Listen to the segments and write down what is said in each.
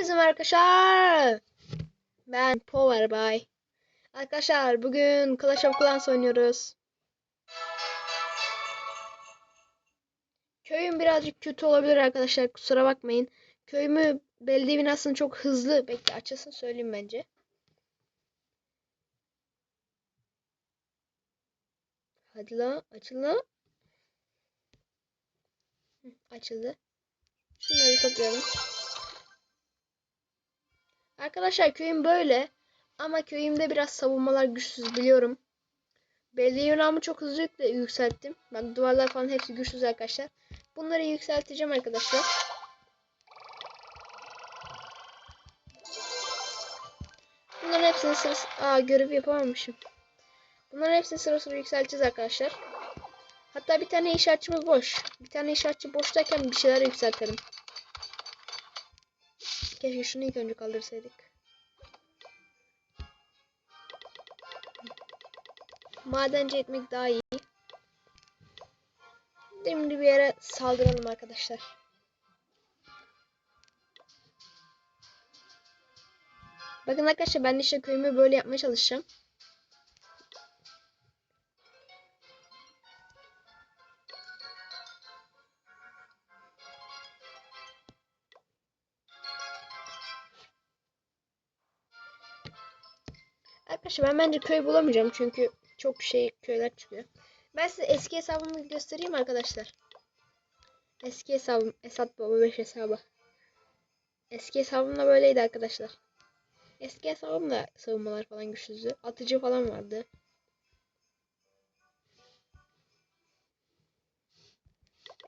Merhaba arkadaşlar. Ben Power Boy. Arkadaşlar bugün Clash of Clans oynuyoruz. Köyüm birazcık kötü olabilir arkadaşlar. Kusura bakmayın. Köyümü belediye binasını çok hızlı bekle açılsın söyleyeyim bence. Hadi la açıl la. Açıldı. Şunları toplayalım. Arkadaşlar köyüm böyle. Ama köyümde biraz savunmalar güçsüz biliyorum. Belediye yunamı çok hızlı yükselttim. Bak duvarlar falan hepsi güçsüz arkadaşlar. Bunları yükselteceğim arkadaşlar. Bunların hepsini sırası... Aa görev yapamamışım. Bunların hepsini sıra sıra yükselteceğiz arkadaşlar. Hatta bir tane inşaatçımız boş. Bir tane inşaatçı boştayken bir şeyler yükseltelim. Keşke şunu ilk önce kaldırsaydık. Madenci etmek daha iyi. Şimdi bir yere saldıralım arkadaşlar. Bakın arkadaşlar ben işte köyümü böyle yapmaya çalışacağım. Arkadaşlar ben bence köy bulamayacağım çünkü çok şey köyler çıkıyor. Ben size eski hesabımı göstereyim arkadaşlar. Eski hesabım Esat Baba 5 hesabı. Eski hesabım da böyleydi arkadaşlar. Eski hesabımda savunmalar falan güçlüydü. Atıcı falan vardı.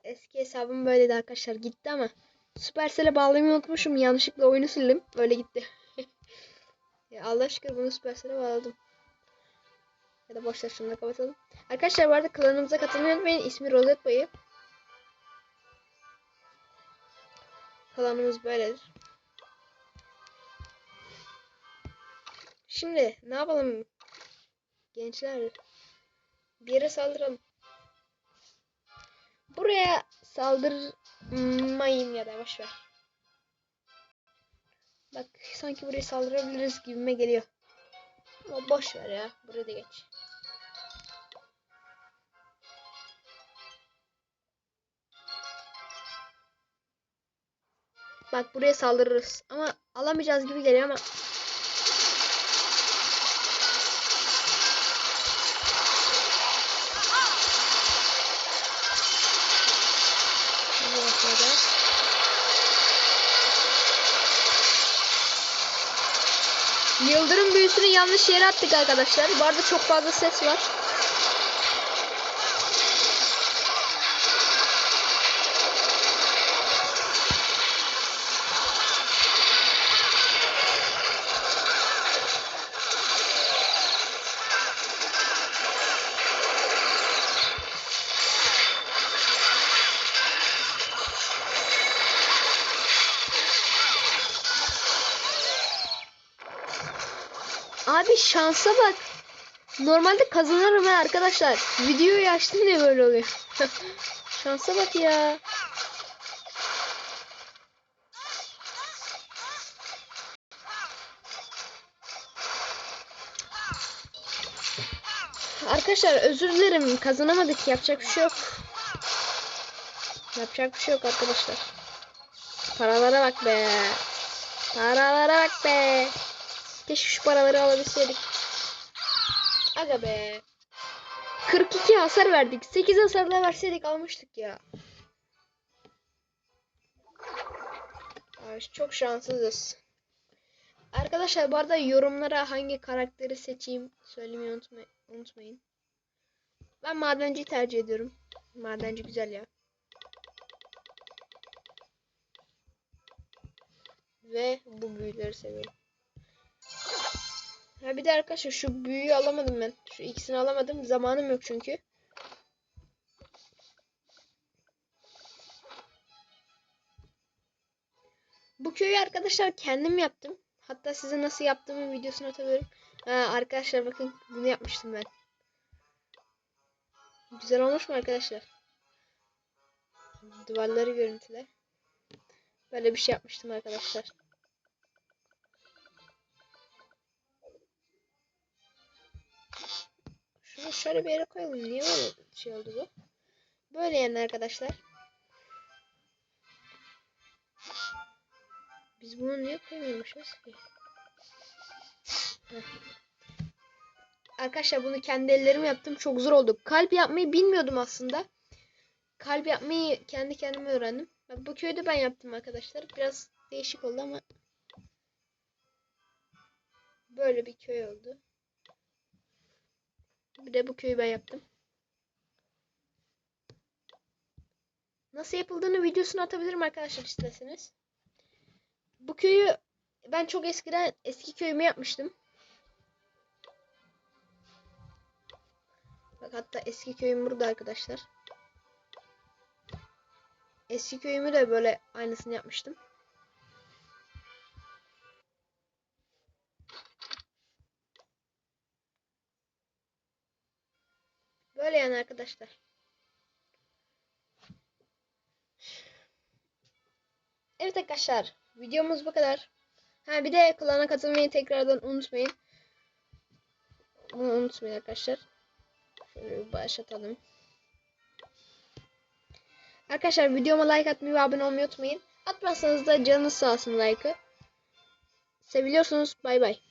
Eski hesabım böyleydi arkadaşlar. Gitti ama Supercell'e bağlamayı unutmuşum. Yanlışlıkla oyunu sildim. Öyle gitti. Ya Allah şükür bunu Supercell'e bağladım. Ya da boşver şunu da kapatalım. Arkadaşlar bu arada klanımıza katılmayı unutmayın. İsmi Rozet Bayı. Klanımız böyledir. Şimdi ne yapalım? Gençler. Bir yere saldıralım. Buraya saldırmayın ya da boşver. Bak sanki buraya saldırabiliriz gibime geliyor. Ama boş ver ya. Buraya da geç. Bak buraya saldırırız. Ama alamayacağız gibi geliyor ama. Yıldırım büyüsünü yanlış yere attık arkadaşlar. Bu arada çok fazla ses var. Abi şansa bak. Normalde kazanırım ben arkadaşlar. Videoyu açtım diye böyle oluyor. şansa bak ya. Arkadaşlar özür dilerim. Kazanamadık. Yapacak bir şey yok. Yapacak bir şey yok arkadaşlar. Paralara bak be. Paralara bak be. Keşke şu paraları alabilseydik. Aga be. 42 hasar verdik. 8 hasarla verseydik almıştık ya. Ay, çok şanssızız. Arkadaşlar bu arada yorumlara hangi karakteri seçeyim söylemeyi unutma unutmayın. Ben madenci tercih ediyorum. Madenci güzel ya. Ve bu büyüleri seviyorum. Ha bir de arkadaşlar şu büyüyü alamadım ben. Şu ikisini alamadım. Zamanım yok çünkü. Bu köyü arkadaşlar kendim yaptım. Hatta size nasıl yaptığımın videosunu atabilirim. Ha, arkadaşlar bakın bunu yapmıştım ben. Güzel olmuş mu arkadaşlar? Duvarları görüntüle. Böyle bir şey yapmıştım arkadaşlar. Şunu şöyle bir yere koyalım. Niye böyle şey oldu bu? Böyle yani arkadaşlar. Biz bunu niye koymamışız ki? Arkadaşlar bunu kendi ellerimle yaptım. Çok zor oldu. Kalp yapmayı bilmiyordum aslında. Kalp yapmayı kendi kendime öğrendim. Bak bu köyde ben yaptım arkadaşlar. Biraz değişik oldu ama böyle bir köy oldu. Bir de bu köyü ben yaptım. Nasıl yapıldığını videosunu atabilirim arkadaşlar isterseniz. Bu köyü ben çok eskiden eski köyümü yapmıştım. Bak hatta eski köyüm burada arkadaşlar. Eski köyümü de böyle aynısını yapmıştım. Yani arkadaşlar. Evet arkadaşlar. Videomuz bu kadar. Ha bir de klana katılmayı tekrardan unutmayın. Bunu unutmayın arkadaşlar. Şöyle başlatalım. Arkadaşlar videoma like atmayı ve abone olmayı unutmayın. Atmazsanız da canınız sağ olsun like'ı. Seviyorsunuz. Bay bay.